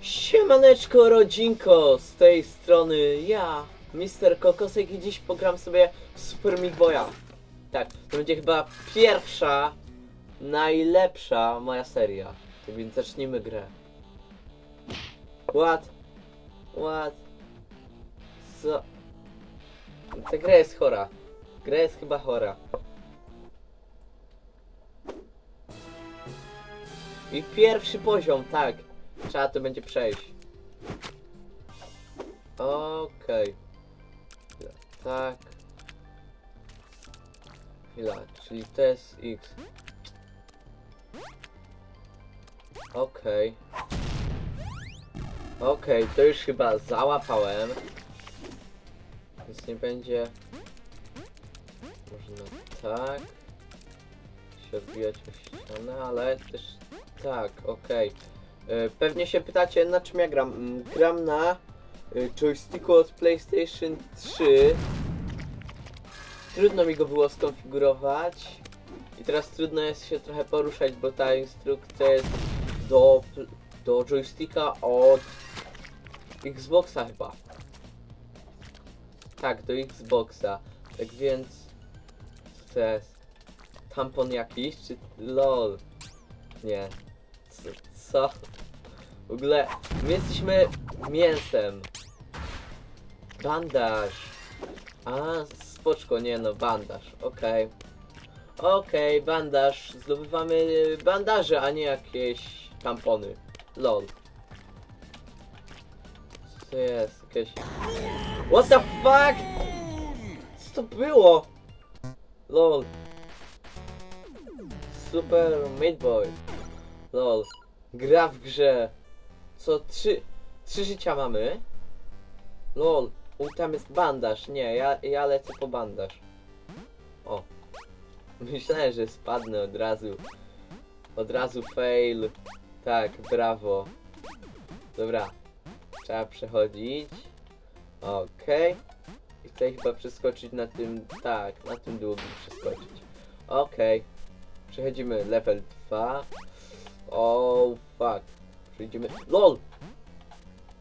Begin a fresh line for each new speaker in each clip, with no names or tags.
Siemaneczko rodzinko, z tej strony ja, Mr. Kokosek i dziś pogram sobie w Super Meat Boya. Tak, to będzie chyba pierwsza, najlepsza moja seria. Tak więc zacznijmy grę. What? What? Co? Ta gra jest chora. Gra jest chyba chora. I pierwszy poziom, tak. Trzeba to będzie przejść. Okej. Chwila, Tak. Chwila, czyli to jest X. Okej. Okej, to już chyba załapałem. Więc nie będzie... Można tak. Się odbijać o ścianę, ale też tak, okej. E, Pewnie się pytacie, na czym ja gram. Mm, Gram na y, joysticku od PlayStation 3. Trudno mi go było skonfigurować. I teraz trudno jest się trochę poruszać, bo ta instrukcja jest do, do joysticka od Xboxa chyba. Tak, do Xboxa. Tak więc... Co to jest? Tampon jakiś? Czy... LOL. Nie. Co? co? W ogóle my jesteśmy mięsem. Bandaż. A, spoczko, nie no, bandaż. Okej. Okej, bandaż. Zdobywamy bandaże, a nie jakieś tampony. LOL. Co jest? Jakieś... What the fuck? Co to było? LOL. Super Meat Boy. LOL. Gra w grze. Co? Trzy, trzy życia mamy? LOL. U, tam jest bandaż. Nie, ja, ja lecę po bandaż. O. Myślałem, że spadnę od razu. Od razu fail. Tak, brawo. Dobra. Trzeba przechodzić. Okej. I chcę chyba przeskoczyć na tym... Tak, na tym długim przeskoczyć. Okej. Przechodzimy level 2. Oh fuck. Przejdziemy. LOL!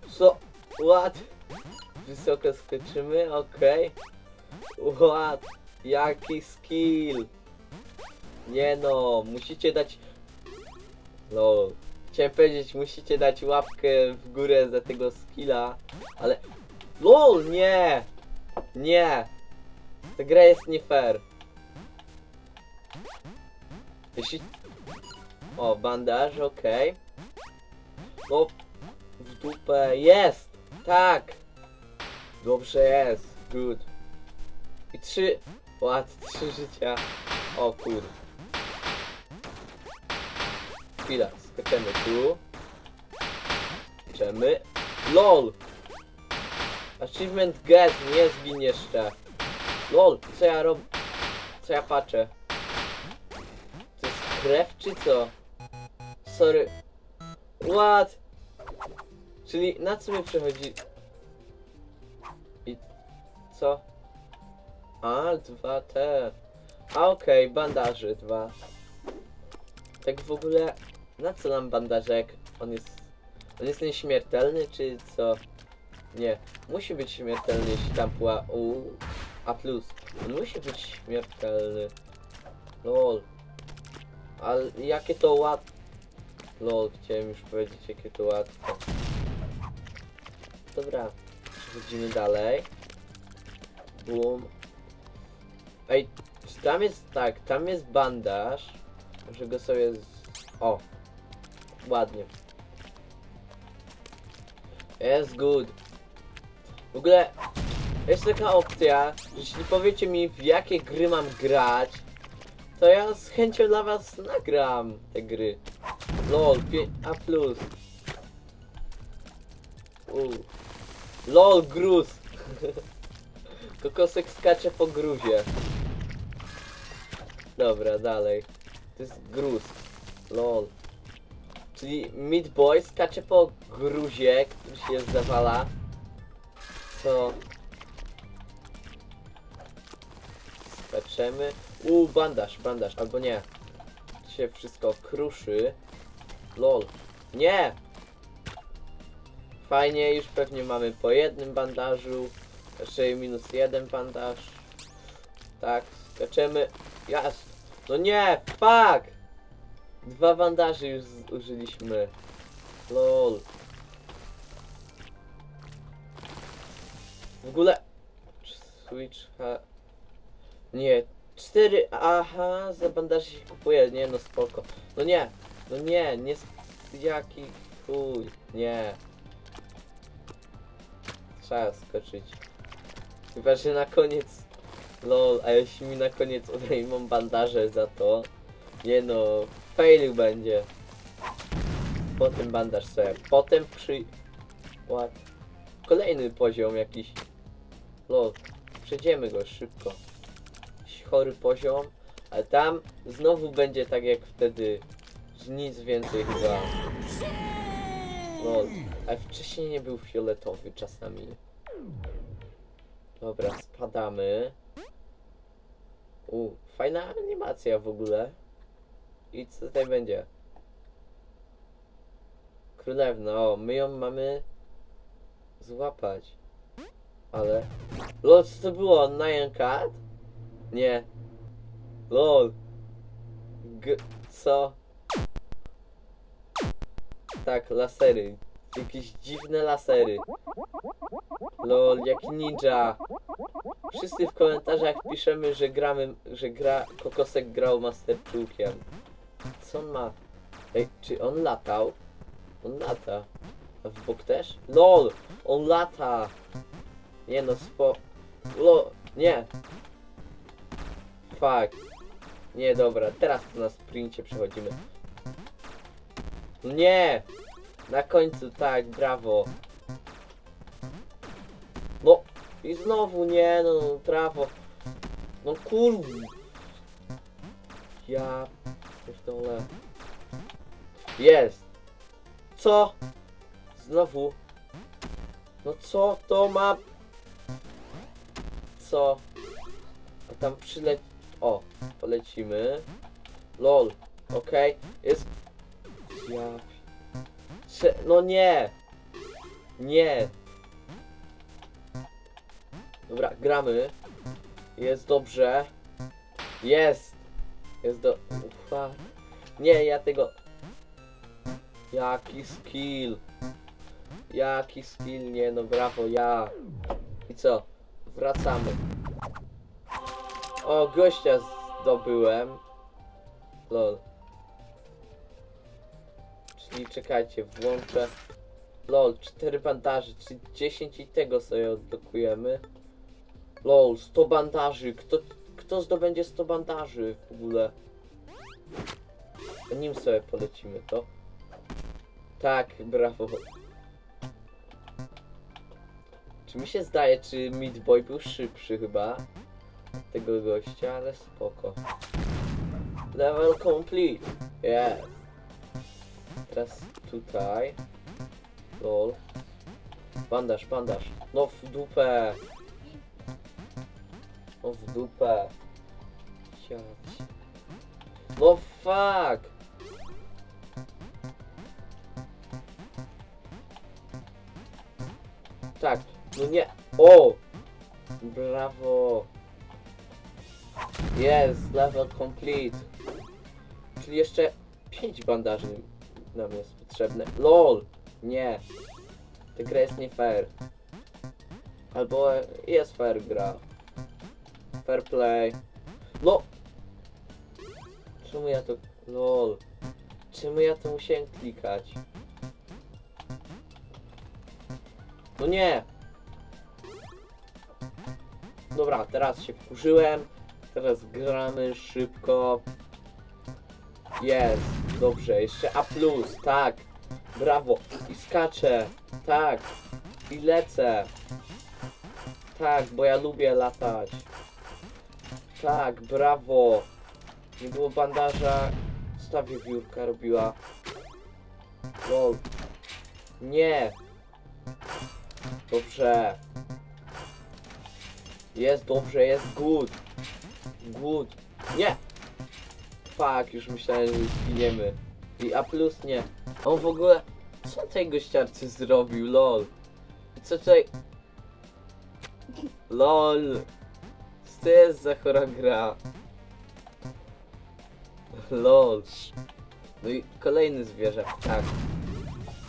Co? What? Wysoko skoczymy, okej. What? Jaki skill? Nie no, musicie dać... LOL. Chciałem powiedzieć, musicie dać łapkę w górę za tego skilla, ale... LOL, nie! Nie! Ta gra jest nie fair. Jeśli... O, bandaż, okej. No, w dupę, jest! Tak! Dobrze jest, good. I trzy... Ład, trzy życia. O kur... Chwila, skaczemy tu. Skaczemy. LOL! Achievement get, nie zgin jeszcze. LOL, co ja robię? Co ja patrzę? To jest krew czy co? Sorry. What? Czyli na co mi przechodzi? I co? A, dwa te. A okej, bandaży dwa. Tak w ogóle, na co nam bandażek? On jest, on jest nieśmiertelny czy co? Nie, musi być śmiertelny jeśli tam była U, A+. On musi być śmiertelny. Lol. Ale jakie to łatwe. Lol, chciałem już powiedzieć jakie to łatwe. Dobra, przechodzimy dalej. Boom. Ej, czy tam jest tak, tam jest bandaż. Może go sobie z... O. Ładnie. Jest good. W ogóle jest taka opcja, że jeśli powiecie mi w jakie gry mam grać, to ja z chęcią dla was nagram te gry. LOL, 5 A+. U. LOL, gruz. Kokosek skacze po gruzie. Dobra, dalej. To jest gruz. LOL. Czyli Meat Boy skacze po gruzie, który się zawala. Co? Skaczemy. U, bandaż, bandaż, albo nie. się wszystko kruszy. LOL. Nie! Fajnie, już pewnie mamy po jednym bandażu. Jeszcze minus jeden bandaż. Tak, skaczemy. Jas. No nie, fuck! Dwa bandaże już zużyliśmy. Lol. W ogóle... Switch... Ha... Nie. Cztery... Aha, za bandaże się kupuje. Nie, no spoko. No nie. No nie, nie... Jaki chuj. Nie. Trzeba skoczyć. Chyba, że na koniec... Lol, a jeśli mi na koniec odejmą bandaże za to... Nie no, fail będzie. Potem bandaż sobie. Potem przy... What? Kolejny poziom jakiś. Lol, przejdziemy go szybko. Jakiś chory poziom. Ale tam znowu będzie tak jak wtedy. Nic więcej chyba. Lol. Ale wcześniej nie był fioletowy czasami. Dobra, spadamy. U, fajna animacja w ogóle. I co tutaj będzie? Królewna, o, my ją mamy złapać. Ale... Lol, co to było? Nyan Cat? Nie. Lol. G... Co? Tak, lasery. Jakieś dziwne lasery. Lol, jaki ninja. Wszyscy w komentarzach piszemy, że gramy, że gra, Kokosek grał Master Czułkiem. Co ma? Ej, czy on latał? On lata. A w bok też? LOL! On lata! Nie no, spo... LOL! Nie! Fuck. Nie, dobra, teraz na sprincie przechodzimy. No nie! Na końcu, tak, brawo. No! I znowu nie, no, no brawo. No kur... Ja... Pierdolę. Jest! Co? Znowu? No co to ma... Co? A tam przyle... O, polecimy. LOL, okej. Jest... Ja... No nie! Nie! Dobra, gramy. Jest dobrze. Jest! Jest do... Ufa. Nie, ja tego... Jaki skill. Jaki skill, nie no brawo, ja. I co? Wracamy. O, gościa zdobyłem. Lol. Czyli czekajcie, włączę. Lol, 4 bandaży, czyli 10 i tego sobie odblokujemy. Lol, 100 bandaży. Kto, kto zdobędzie 100 bandaży w ogóle? Nim sobie polecimy to. Tak, brawo. Czy mi się zdaje, czy Meat Boy był szybszy chyba? Tego gościa, ale spoko. Level complete. Yes. Teraz tutaj. Lol. Bandaż, bandaż. No w dupę. No w dupę. Siać. No fuck. Tak, no nie. O! Brawo. Jest, level complete. Czyli jeszcze 5 bandaży nam jest potrzebne. LOL! Nie. Ta gra jest nie fair. Albo jest fair gra. Fair play. No! Czemu ja to... LOL. Czemu ja to musiałem klikać? No nie! Dobra, teraz się wkurzyłem. Teraz gramy szybko. Jest, dobrze, jeszcze A+, tak. Brawo. I skaczę. Tak. I lecę. Tak, bo ja lubię latać. Tak, brawo. Nie było bandaża. Stawię wiórka robiła. Lol. Nie. Dobrze. Jest dobrze, jest good. Good. Nie! Fuck, już myślałem, że zginiemy. I A plus nie. On w ogóle... Co tej gościarcy zrobił, lol? Co tutaj... LOL! Co to jest za chora gra? LOL. No i kolejny zwierzak, tak.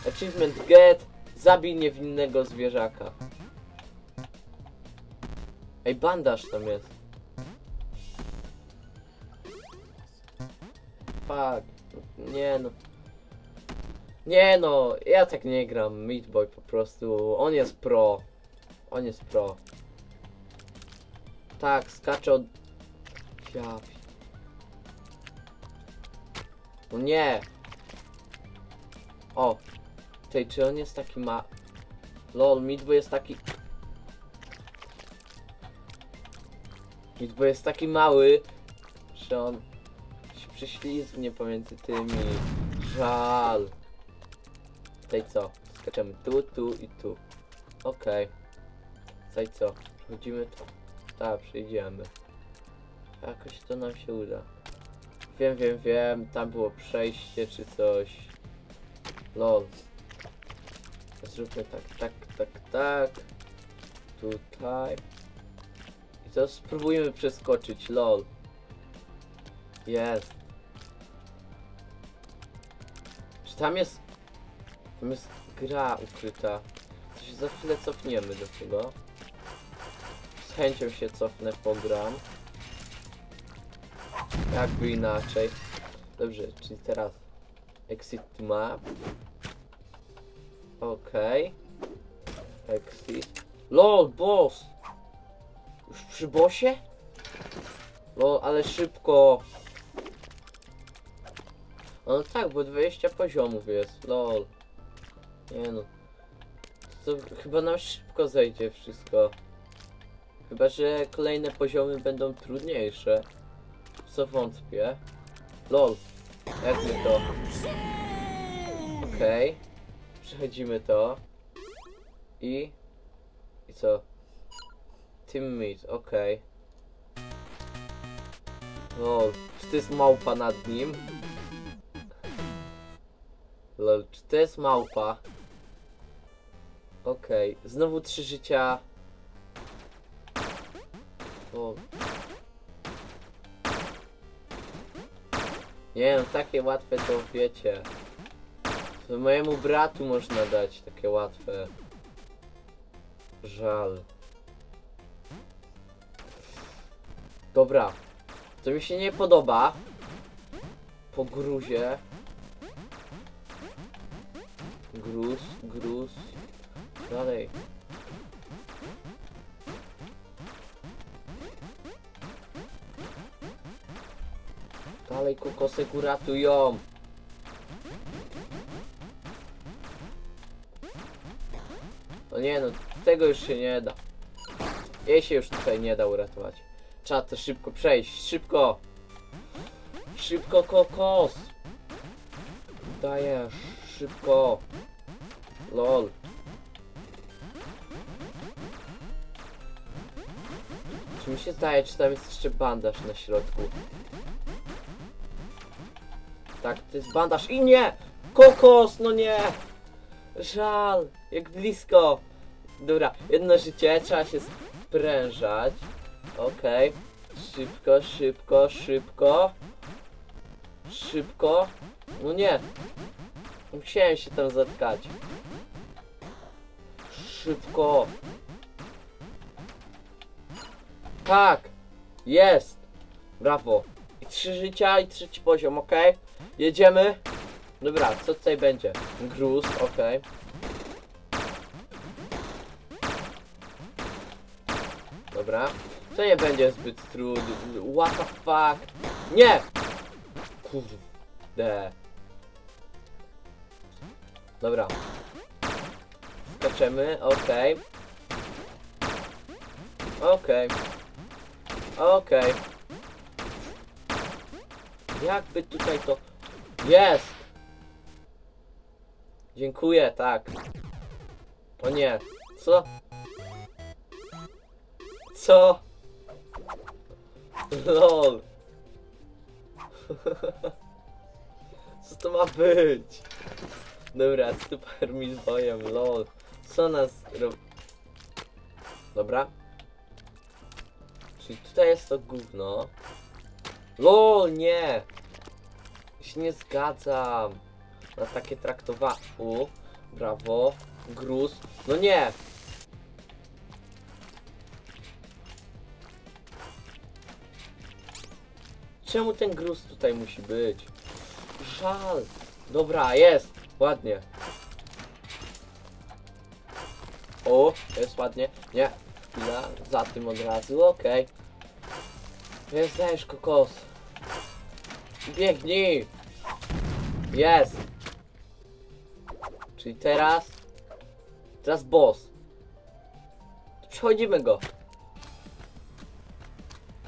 Achievement get. Zabij niewinnego zwierzaka. Ej, bandaż tam jest. Fuck. Nie no. Nie no, ja tak nie gram. Meat Boy po prostu. On jest pro. On jest pro. Tak, skacze od... Ja... No nie! O! Tej, czy on jest taki ma... Lol, Midboy jest taki... Midboy jest taki mały, że on prześlizgnie pomiędzy tymi. Żal. Tej co? Skaczemy tu, tu i tu. Okej. Okay. co? Przechodzimy to. Tak, przejdziemy. Jakoś to nam się uda. Wiem, wiem, wiem. Tam było przejście czy coś. Lol. Zróbmy tak, tak, tak, tak. Tutaj. I to spróbujmy przeskoczyć, lol. Jest. Tam jest... Tam jest gra ukryta. To się za chwilę cofniemy do tego. Z chęcią się cofnę, pogram. Jakby inaczej. Dobrze, czyli teraz exit map. Okej. Exit. LOL, boss! Już przy bossie? LOL, ale szybko. No tak, bo 20 poziomów jest, lol. Nie no. To chyba nam szybko zejdzie wszystko. Chyba, że kolejne poziomy będą trudniejsze. Co wątpię. Lol. Jak my to? Okej. Okay. Przechodzimy to. I... I co? Teammate, okej. Okay. Lol. Czy to jest małpa nad nim? Lol, czy to jest małpa? Okej, okay. znowu trzy życia. O. Nie no, takie łatwe to wiecie. To mojemu bratu można dać takie łatwe. Żal. Dobra. To mi się nie podoba. Po gruzie. Gruz, gruz. Dalej. Dalej kokosek uratują. No nie no, tego już się nie da. Jej się już tutaj nie da uratować. Trzeba to szybko przejść, szybko! Szybko kokos! Dajesz, szybko! Lol. Czy mi się zdaje, czy tam jest jeszcze bandaż na środku? Tak, to jest bandaż i nie! Kokos, no nie! Żal, jak blisko. Dobra, jedno życie, trzeba się sprężać. Okej. Okay. Szybko, szybko, szybko. Szybko. No nie. Musiałem się tam zatkać. Szybko. Tak. Jest. Brawo. I trzy życia i trzeci poziom, ok? Jedziemy. Dobra, co tutaj będzie? Gruz, ok. Dobra. To nie będzie zbyt trudne. What the fuck? Nie! Kurde. Dobra. Skaczemy, okej. Okej. Okej. Jakby tutaj to... Jest! Dziękuję, tak. O nie. Co? Co? LOL. Co to ma być? Dobra, super mi z bojem, lol. Co nas robi? Dobra. Czyli tutaj jest to gówno. LOL, nie! Się nie zgadzam. Na takie traktowanie. Brawo. Gruz. No nie! Czemu ten gruz tutaj musi być? Żal. Dobra, jest. Ładnie. O, jest ładnie. Nie. Chwila. Za tym od razu. Okej. Jest, dajesz kokos. Biegnij. Jest. Czyli teraz... Teraz boss. Przechodzimy go.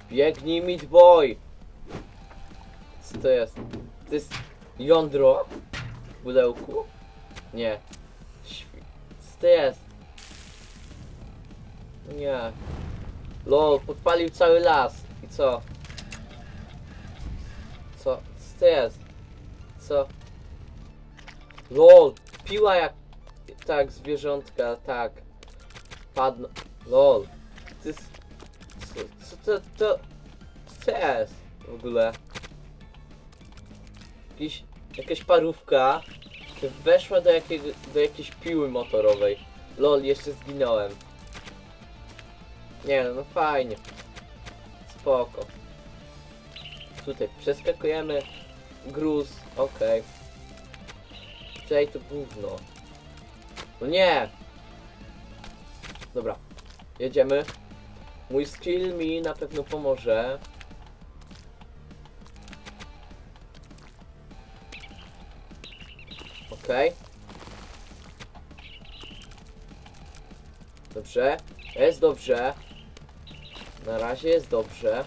Biegnij, meat boy. Co to jest? To jest jądro w pudełku? Nie. Co to jest? Nie. Lol, podpalił cały las. I co? Co? Co to jest? Co? LOL! Piła jak... Tak, zwierzątka, tak. Padną... LOL. To jest... Co, co to... to... Co jest? W ogóle? Jakiś... Jakaś parówka weszła do, jakiego, do jakiejś piły motorowej. LOL, jeszcze zginąłem. Nie no, no fajnie. Spoko. Tutaj przeskakujemy. Gruz, okej. Tutaj to gówno. No nie! Dobra. Jedziemy. Mój skill mi na pewno pomoże. Okej. Dobrze. Jest dobrze. Na razie jest dobrze.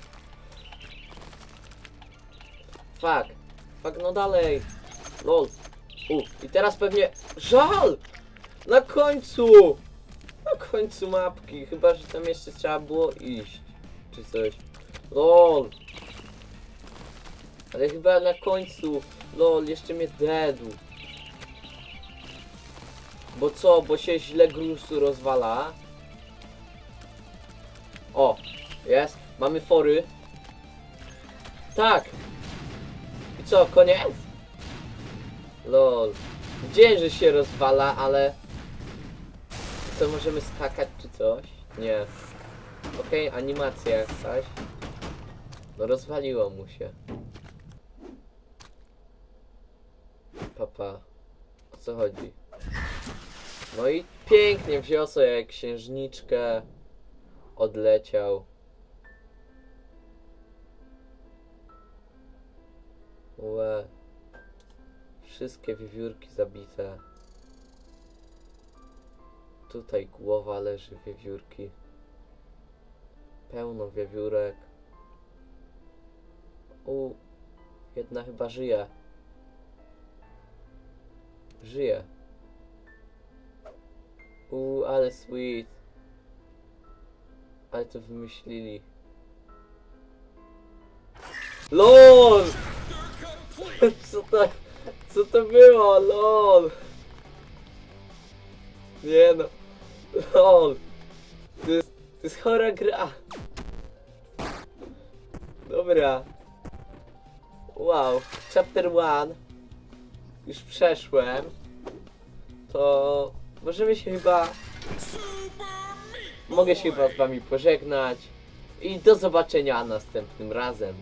Fuck. Fuck, no dalej. Lol. U, i teraz pewnie... Żal! Na końcu! Na końcu mapki. Chyba, że tam jeszcze trzeba było iść. Czy coś. Lol. Ale chyba na końcu. Lol, jeszcze mnie deadł. Bo co? Bo się źle grusu rozwala. O, jest. Mamy fory. Tak. I co, koniec? Lol. Wiedziałem, że się rozwala, ale... Co, możemy skakać czy coś? Nie. Okej, animacja jakaś. No rozwaliło mu się. Papa. O co chodzi? No i pięknie wziął sobie księżniczkę. Odleciał. Wszystkie wiewiórki zabite. Tutaj głowa leży wiewiórki. Pełno wiewiórek. U, jedna chyba żyje. Żyje. U, ale sweet. Ale to wymyślili. LOL! Co to, co to było? LOL! Nie no. LOL! To jest, to jest chora gra. Dobra. Wow. Chapter 1. Już przeszłem. To możemy się chyba... Mogę się chyba z wami pożegnać. I do zobaczenia następnym razem.